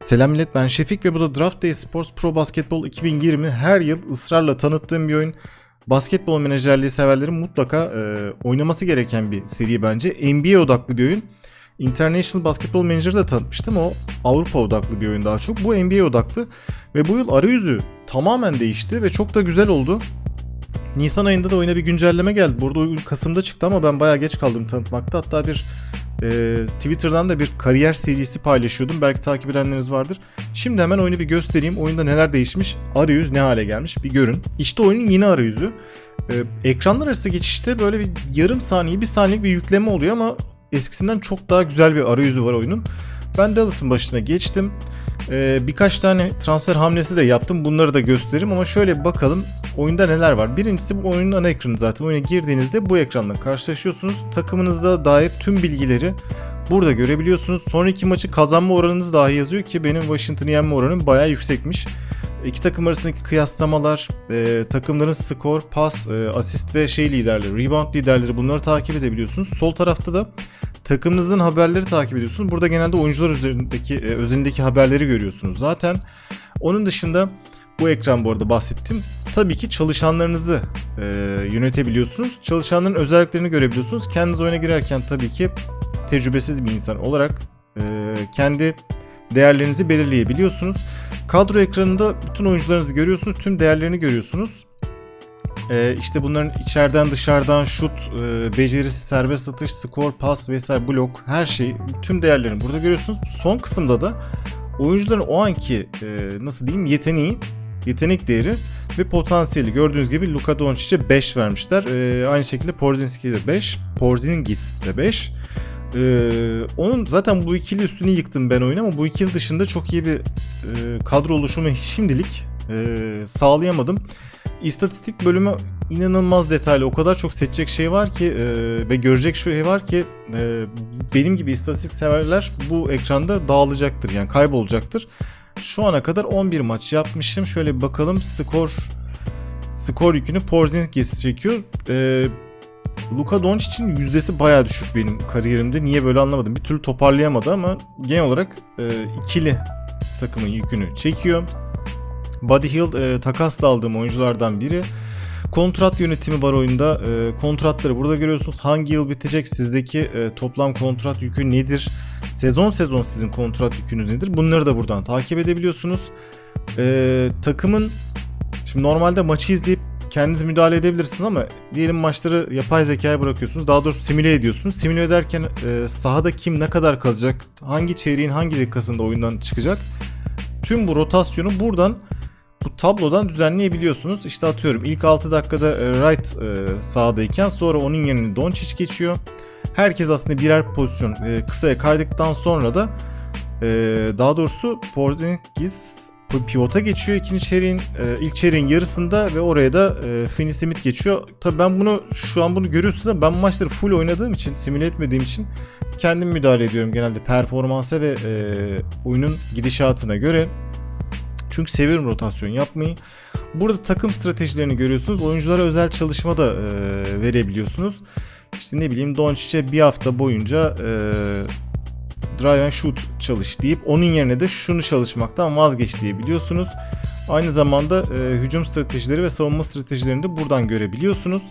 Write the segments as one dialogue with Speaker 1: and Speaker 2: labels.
Speaker 1: Selam millet ben Şefik ve bu da Draft Day Sports Pro Basketbol 2020 her yıl ısrarla tanıttığım bir oyun. Basketbol menajerliği severlerin mutlaka e, oynaması gereken bir seri bence. NBA odaklı bir oyun. International Basketball Manager'ı da tanıtmıştım. O Avrupa odaklı bir oyun daha çok. Bu NBA odaklı. Ve bu yıl arayüzü tamamen değişti ve çok da güzel oldu. Nisan ayında da oyuna bir güncelleme geldi. Burada oyun Kasım'da çıktı ama ben bayağı geç kaldım tanıtmakta. Hatta bir e, Twitter'dan da bir kariyer serisi paylaşıyordum. Belki takip edenleriniz vardır. Şimdi hemen oyunu bir göstereyim. Oyunda neler değişmiş, arayüz ne hale gelmiş bir görün. İşte oyunun yeni arayüzü. E, ekranlar arası geçişte böyle bir yarım saniye, bir saniyelik bir yükleme oluyor ama eskisinden çok daha güzel bir arayüzü var oyunun. Ben Dallas'ın başına geçtim. Ee, birkaç tane transfer hamlesi de yaptım. Bunları da göstereyim ama şöyle bir bakalım oyunda neler var. Birincisi bu oyunun ana ekranı zaten. Oyuna girdiğinizde bu ekranla karşılaşıyorsunuz. Takımınızda dair tüm bilgileri burada görebiliyorsunuz. Sonraki maçı kazanma oranınız dahi yazıyor ki benim Washington'ı yenme oranım bayağı yüksekmiş. İki takım arasındaki kıyaslamalar, e, takımların skor, pas, e, asist ve şey liderleri, rebound liderleri bunları takip edebiliyorsunuz. Sol tarafta da takımınızın haberleri takip ediyorsunuz. Burada genelde oyuncular üzerindeki e, özelindeki haberleri görüyorsunuz. Zaten onun dışında bu ekran bu arada bahsettim. Tabii ki çalışanlarınızı e, yönetebiliyorsunuz. Çalışanların özelliklerini görebiliyorsunuz. Kendiniz oyuna girerken tabii ki tecrübesiz bir insan olarak e, kendi değerlerinizi belirleyebiliyorsunuz. Kadro ekranında bütün oyuncularınızı görüyorsunuz. Tüm değerlerini görüyorsunuz. Ee, işte bunların içeriden dışarıdan şut, e, becerisi, serbest atış, skor, pas vesaire blok her şey tüm değerlerini burada görüyorsunuz. Son kısımda da oyuncuların o anki e, nasıl diyeyim yeteneği, yetenek değeri ve potansiyeli gördüğünüz gibi Luka Doncic'e 5 vermişler. E, aynı şekilde Porzinski'ye de 5, Porzingis de 5. Ee, onun zaten bu ikili üstünü yıktım ben oyunu ama bu ikili dışında çok iyi bir e, kadro oluşumu şimdilik e, sağlayamadım. İstatistik bölümü inanılmaz detaylı. O kadar çok seçecek şey var ki e, ve görecek şey var ki e, benim gibi istatistik severler bu ekranda dağılacaktır. Yani kaybolacaktır. Şu ana kadar 11 maç yapmışım. Şöyle bir bakalım. Skor skor yükünü Porzingis çekiyor. E, Luka Doncic'in yüzdesi bayağı düşük benim kariyerimde. Niye böyle anlamadım. Bir türlü toparlayamadı ama genel olarak e, ikili takımın yükünü çekiyor. Buddy Hield e, takasla aldığım oyunculardan biri. Kontrat yönetimi var oyunda. E, kontratları burada görüyorsunuz. Hangi yıl bitecek? Sizdeki e, toplam kontrat yükü nedir? Sezon sezon sizin kontrat yükünüz nedir? Bunları da buradan takip edebiliyorsunuz. E, takımın şimdi normalde maçı izleyip kendiniz müdahale edebilirsiniz ama diyelim maçları yapay zekaya bırakıyorsunuz. Daha doğrusu simüle ediyorsunuz. Simüle ederken e, sahada kim ne kadar kalacak? Hangi çeyreğin hangi dakikasında oyundan çıkacak? Tüm bu rotasyonu buradan bu tablodan düzenleyebiliyorsunuz. İşte atıyorum ilk 6 dakikada e, right e, sahadayken sonra onun yerine Doncic geçiyor. Herkes aslında birer pozisyon e, kısaya kaydıktan sonra da e, daha doğrusu Porzingis pivota geçiyor ikinci çeyreğin e, ilk çeyreğin yarısında ve oraya da e, Finney Smith geçiyor. Tabii ben bunu şu an bunu görüyorsunuz ama ben maçları full oynadığım için simüle etmediğim için kendim müdahale ediyorum genelde performansa ve e, oyunun gidişatına göre. Çünkü seviyorum rotasyon yapmayı. Burada takım stratejilerini görüyorsunuz. Oyunculara özel çalışma da e, verebiliyorsunuz. İşte ne bileyim Doncic'e bir hafta boyunca e, drive and shoot çalış deyip onun yerine de şunu çalışmaktan vazgeç diyebiliyorsunuz. Aynı zamanda e, hücum stratejileri ve savunma stratejilerini de buradan görebiliyorsunuz.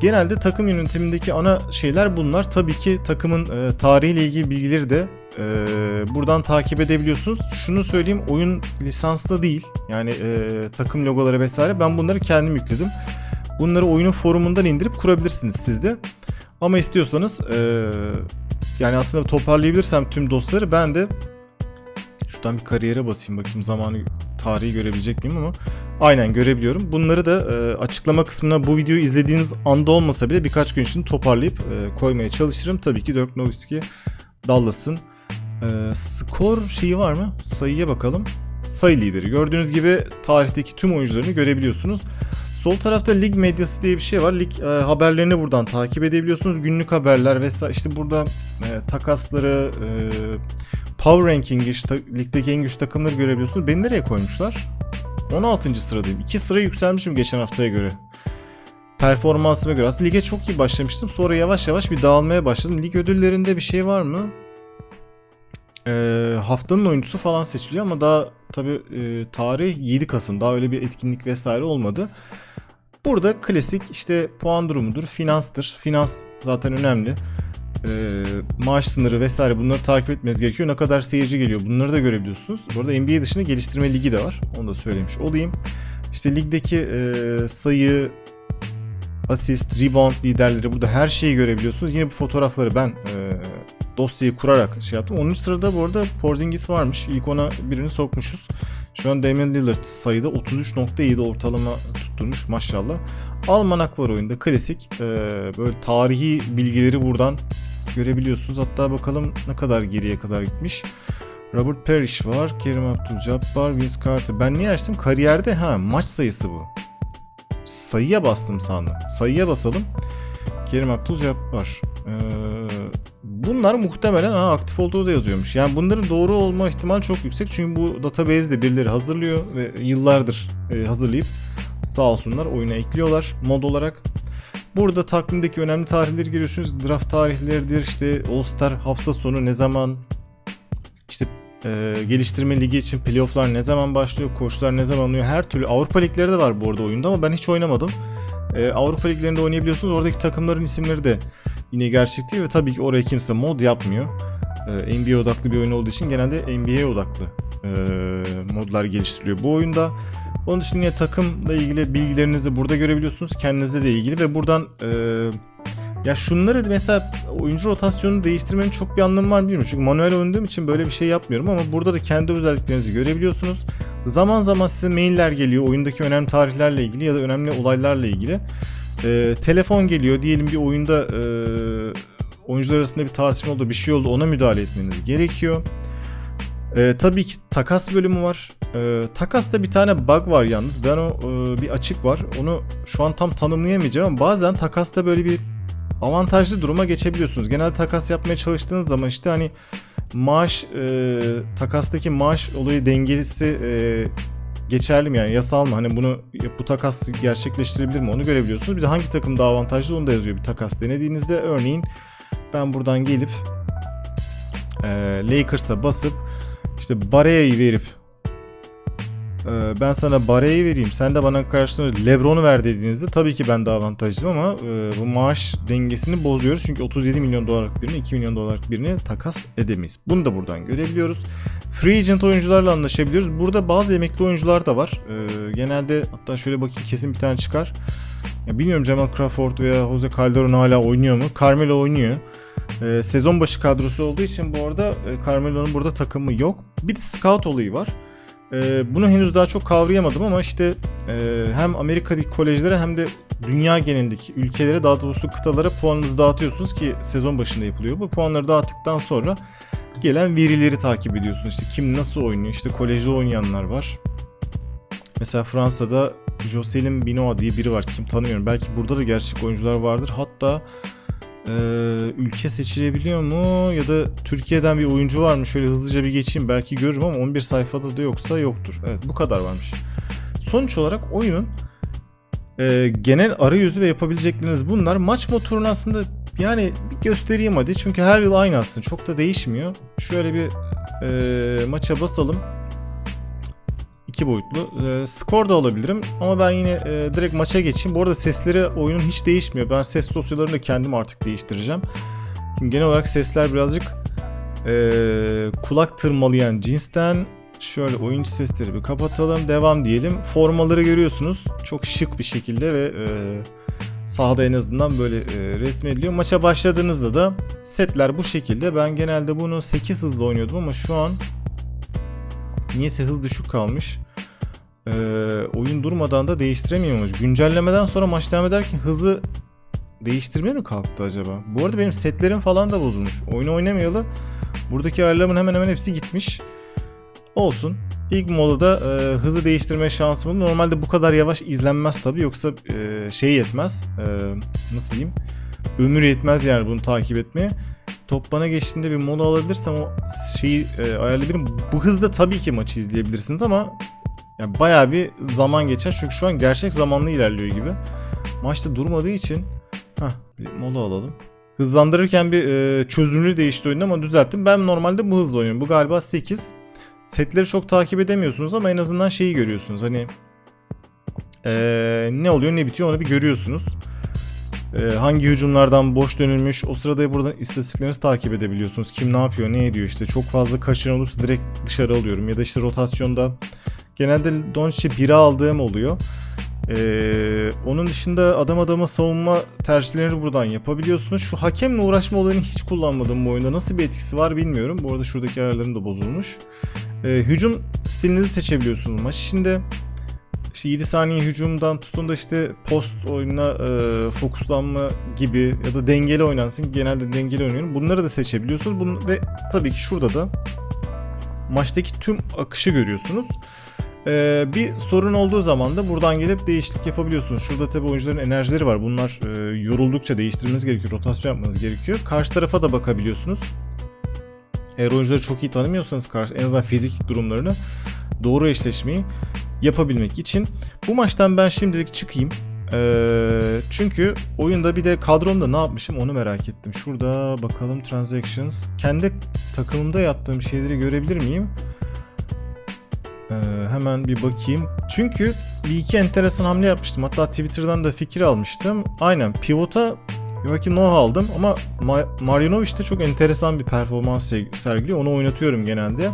Speaker 1: Genelde takım yönetimindeki ana şeyler bunlar. Tabii ki takımın e, tarihiyle ilgili bilgileri de e, buradan takip edebiliyorsunuz. Şunu söyleyeyim oyun lisanslı değil. Yani e, takım logoları vesaire. Ben bunları kendim yükledim. Bunları oyunun forumundan indirip kurabilirsiniz siz de. Ama istiyorsanız e, yani aslında toparlayabilirsem tüm dosyaları ben de şuradan bir kariyere basayım bakayım zamanı tarihi görebilecek miyim ama aynen görebiliyorum. Bunları da e, açıklama kısmına bu videoyu izlediğiniz anda olmasa bile birkaç gün için toparlayıp e, koymaya çalışırım. Tabii ki Dirk Nowitzki Dallas'ın e, skor şeyi var mı? Sayıya bakalım. Sayı lideri. Gördüğünüz gibi tarihteki tüm oyuncularını görebiliyorsunuz. Sol tarafta lig medyası diye bir şey var. Lig e, haberlerini buradan takip edebiliyorsunuz. Günlük haberler vesaire. İşte burada e, takasları, e, power ranking, işte, ligdeki en güçlü takımları görebiliyorsunuz. Beni nereye koymuşlar? 16. sıradayım. 2 sıra yükselmişim geçen haftaya göre. Performansıma göre. Aslında lige çok iyi başlamıştım. Sonra yavaş yavaş bir dağılmaya başladım. Lig ödüllerinde bir şey var mı? Ee, haftanın oyuncusu falan seçiliyor ama daha tabi tarih 7 Kasım daha öyle bir etkinlik vesaire olmadı. Burada klasik işte puan durumudur, finanstır. Finans zaten önemli. Ee, maaş sınırı vesaire bunları takip etmeniz gerekiyor. Ne kadar seyirci geliyor bunları da görebiliyorsunuz. Bu arada NBA dışında geliştirme ligi de var. Onu da söylemiş olayım. İşte ligdeki e, sayı, asist, rebound liderleri burada her şeyi görebiliyorsunuz. Yine bu fotoğrafları ben e, dosyayı kurarak şey yaptım. 10. sırada bu arada Porzingis varmış. İlk ona birini sokmuşuz. Şu an Damian Lillard sayıda 33.7 ortalama tutturmuş maşallah. Almanak var oyunda klasik. E, böyle tarihi bilgileri buradan görebiliyorsunuz. Hatta bakalım ne kadar geriye kadar gitmiş. Robert Parrish var, Kerim Abdul-Jabbar, Vince Carter. Ben niye açtım? Kariyerde ha maç sayısı bu. Sayıya bastım sandım. Sayıya basalım. Kerim Abdul-Jabbar. Ee, bunlar muhtemelen ha, aktif olduğu da yazıyormuş. Yani bunların doğru olma ihtimali çok yüksek. Çünkü bu database'de birileri hazırlıyor ve yıllardır e, hazırlayıp sağ olsunlar oyuna ekliyorlar mod olarak. Burada takvimdeki önemli tarihleri görüyorsunuz. Draft tarihleridir, işte All-Star hafta sonu ne zaman, işte e, geliştirme ligi için playofflar ne zaman başlıyor, koçlar ne zaman oluyor. Her türlü Avrupa ligleri de var bu arada oyunda ama ben hiç oynamadım. E, Avrupa liglerinde oynayabiliyorsunuz. Oradaki takımların isimleri de yine gerçek değil ve tabii ki oraya kimse mod yapmıyor. E, NBA odaklı bir oyun olduğu için genelde NBA odaklı e, modlar geliştiriliyor bu oyunda. Onun dışında yine takımla ilgili bilgilerinizi burada görebiliyorsunuz. Kendinizle de ilgili ve buradan e, ya şunları mesela oyuncu rotasyonunu değiştirmenin çok bir anlamı var bilmiyorum. Çünkü manuel oynadığım için böyle bir şey yapmıyorum ama burada da kendi özelliklerinizi görebiliyorsunuz. Zaman zaman size mailler geliyor oyundaki önemli tarihlerle ilgili ya da önemli olaylarla ilgili. Ee, telefon geliyor diyelim bir oyunda e, oyuncular arasında bir tartışma oldu bir şey oldu ona müdahale etmeniz gerekiyor. Ee, tabii ki takas bölümü var. Ee, takasta bir tane bug var yalnız. Ben o e, bir açık var. Onu şu an tam tanımlayamayacağım ama bazen takasta böyle bir avantajlı duruma geçebiliyorsunuz. Genelde takas yapmaya çalıştığınız zaman işte hani maaş e, takastaki maaş olayı dengesi e, geçerli mi yani yasal mı? Hani bunu bu takas gerçekleştirebilir mi? Onu görebiliyorsunuz. Bir de hangi takım daha avantajlı onu da yazıyor bir takas denediğinizde. Örneğin ben buradan gelip e, Lakers'a basıp işte Barea'yı verip e, ben sana Barea'yı vereyim sen de bana karşılığında Lebron'u ver dediğinizde tabii ki ben daha avantajlıyım ama e, bu maaş dengesini bozuyoruz. Çünkü 37 milyon dolarlık birini 2 milyon dolarlık birini takas edemeyiz. Bunu da buradan görebiliyoruz. Free agent oyuncularla anlaşabiliyoruz. Burada bazı emekli oyuncular da var. E, genelde hatta şöyle bakayım kesin bir tane çıkar. Ya bilmiyorum Jamal Crawford veya Jose Calderon hala oynuyor mu? Carmelo oynuyor. Ee, sezon başı kadrosu olduğu için bu arada e, Carmelo'nun burada takımı yok. Bir de scout olayı var. Ee, bunu henüz daha çok kavrayamadım ama işte e, hem Amerika'daki kolejlere hem de dünya genelindeki ülkelere daha doğrusu kıtalara puanınızı dağıtıyorsunuz ki sezon başında yapılıyor. Bu puanları dağıttıktan sonra gelen verileri takip ediyorsunuz. İşte kim nasıl oynuyor? İşte kolejde oynayanlar var. Mesela Fransa'da Jocelyn Binoa diye biri var. Kim tanımıyorum. Belki burada da gerçek oyuncular vardır. Hatta e, ülke seçilebiliyor mu? Ya da Türkiye'den bir oyuncu var mı? Şöyle hızlıca bir geçeyim. Belki görürüm ama 11 sayfada da yoksa yoktur. Evet bu kadar varmış. Sonuç olarak oyunun e, genel arayüzü ve yapabilecekleriniz bunlar. Maç motorunu aslında yani bir göstereyim hadi. Çünkü her yıl aynı aslında. Çok da değişmiyor. Şöyle bir e, maça basalım iki boyutlu. E, skor da alabilirim ama ben yine e, direkt maça geçeyim. Bu arada sesleri oyunun hiç değişmiyor. Ben ses dosyalarını da kendim artık değiştireceğim. Çünkü genel olarak sesler birazcık e, kulak tırmalayan cinsten. Şöyle oyuncu sesleri bir kapatalım. Devam diyelim. Formaları görüyorsunuz. Çok şık bir şekilde ve e, sahada en azından böyle e, resmediliyor. Maça başladığınızda da setler bu şekilde. Ben genelde bunu 8 hızla oynuyordum ama şu an niyeyse hız düşük kalmış. Ee, oyun durmadan da değiştiremiyormuş. Güncellemeden sonra maç devam ederken hızı değiştirmeye mi kalktı acaba? Bu arada benim setlerim falan da bozulmuş. Oyunu oynamayalı. Buradaki ayarlarımın hemen hemen hepsi gitmiş. Olsun. İlk molada e, hızı değiştirme şansım Normalde bu kadar yavaş izlenmez tabii. Yoksa e, şey yetmez. E, nasıl diyeyim? Ömür yetmez yani bunu takip etmeye. Top bana geçtiğinde bir mola alabilirsem o şeyi e, ayarlayabilirim. Bu hızda tabii ki maçı izleyebilirsiniz ama yani bayağı bir zaman geçer. Çünkü şu an gerçek zamanlı ilerliyor gibi. Maçta durmadığı için Hah bir mola alalım. Hızlandırırken bir e, çözünürlüğü değişti oyunda ama düzelttim. Ben normalde bu hızla oynuyorum. Bu galiba 8. Setleri çok takip edemiyorsunuz ama en azından şeyi görüyorsunuz. Hani e, ne oluyor ne bitiyor onu bir görüyorsunuz. E, hangi hücumlardan boş dönülmüş o sırada buradan istatistiklerinizi takip edebiliyorsunuz. Kim ne yapıyor ne ediyor işte çok fazla kaçıran olursa direkt dışarı alıyorum. Ya da işte rotasyonda genelde Doncic'i 1'e aldığım oluyor. Ee, onun dışında adam adama savunma tercihlerini buradan yapabiliyorsunuz. Şu hakemle uğraşma olayını hiç kullanmadım bu oyunda. Nasıl bir etkisi var bilmiyorum. Bu arada şuradaki ayarlarım da bozulmuş. Ee, hücum stilinizi seçebiliyorsunuz maç içinde. İşte 7 saniye hücumdan tutun da işte post oyununa e, fokuslanma gibi ya da dengeli oynansın. Genelde dengeli oynuyorum. Bunları da seçebiliyorsunuz. Bunu, ve tabii ki şurada da maçtaki tüm akışı görüyorsunuz. Ee, bir sorun olduğu zaman da buradan gelip değişiklik yapabiliyorsunuz. Şurada tabii oyuncuların enerjileri var. Bunlar e, yoruldukça değiştirmeniz gerekiyor. Rotasyon yapmanız gerekiyor. Karşı tarafa da bakabiliyorsunuz. Eğer oyuncuları çok iyi tanımıyorsanız karşı en azından fizik durumlarını doğru eşleşmeyi yapabilmek için. Bu maçtan ben şimdilik çıkayım. Ee, çünkü oyunda bir de kadromda ne yapmışım onu merak ettim. Şurada bakalım transactions. Kendi takımımda yaptığım şeyleri görebilir miyim? Ee, hemen bir bakayım. Çünkü bir iki enteresan hamle yapmıştım. Hatta Twitter'dan da fikir almıştım. Aynen pivota Joachim Noah aldım ama Ma- Marjanovic de çok enteresan bir performans se- sergiliyor. Onu oynatıyorum genelde.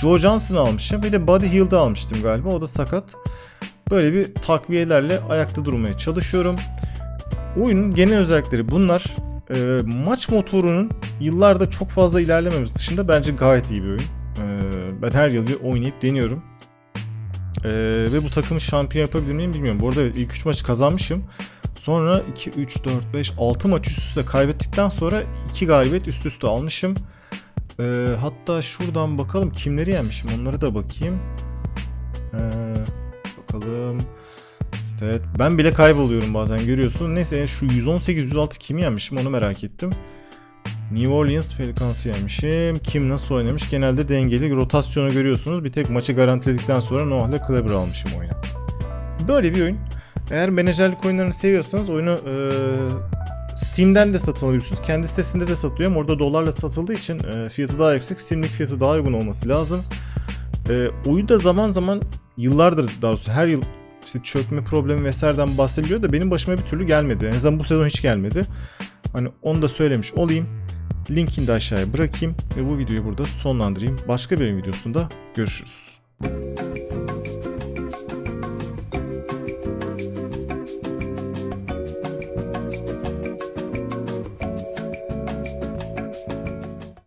Speaker 1: Joe Johnson'ı almışım. Bir de Buddy Hield'ı almıştım galiba. O da sakat. Böyle bir takviyelerle ayakta durmaya çalışıyorum. Oyunun genel özellikleri bunlar. Ee, maç motorunun yıllarda çok fazla ilerlememiz dışında bence gayet iyi bir oyun. Ee, ben her yıl bir oynayıp deniyorum. Ee, ve bu takımı şampiyon yapabilir miyim bilmiyorum. Bu arada evet, ilk 3 maçı kazanmışım. Sonra 2, 3, 4, 5, 6 maç üst üste kaybettikten sonra 2 galibiyet üst üste almışım. Ee, hatta şuradan bakalım kimleri yenmişim onları da bakayım. Ee, bakalım. İşte ben bile kayboluyorum bazen görüyorsun. Neyse şu 118-106 kimi yenmişim onu merak ettim. New Orleans Pelicans'ı yenmişim. Kim nasıl oynamış? Genelde dengeli rotasyonu görüyorsunuz. Bir tek maçı garantiledikten sonra Noah'la Kleber almışım oyuna. Böyle bir oyun. Eğer menajerlik oyunlarını seviyorsanız oyunu e, Steam'den de satın. Kendi sitesinde de satıyor ama orada dolarla satıldığı için e, fiyatı daha yüksek. Steam'deki fiyatı daha uygun olması lazım. E, oyun da zaman zaman yıllardır daha doğrusu her yıl işte çökme problemi vesaireden bahsediliyor da benim başıma bir türlü gelmedi. En azından bu sezon hiç gelmedi. Hani onu da söylemiş olayım. Linkini de aşağıya bırakayım ve bu videoyu burada sonlandırayım. Başka bir videosunda görüşürüz.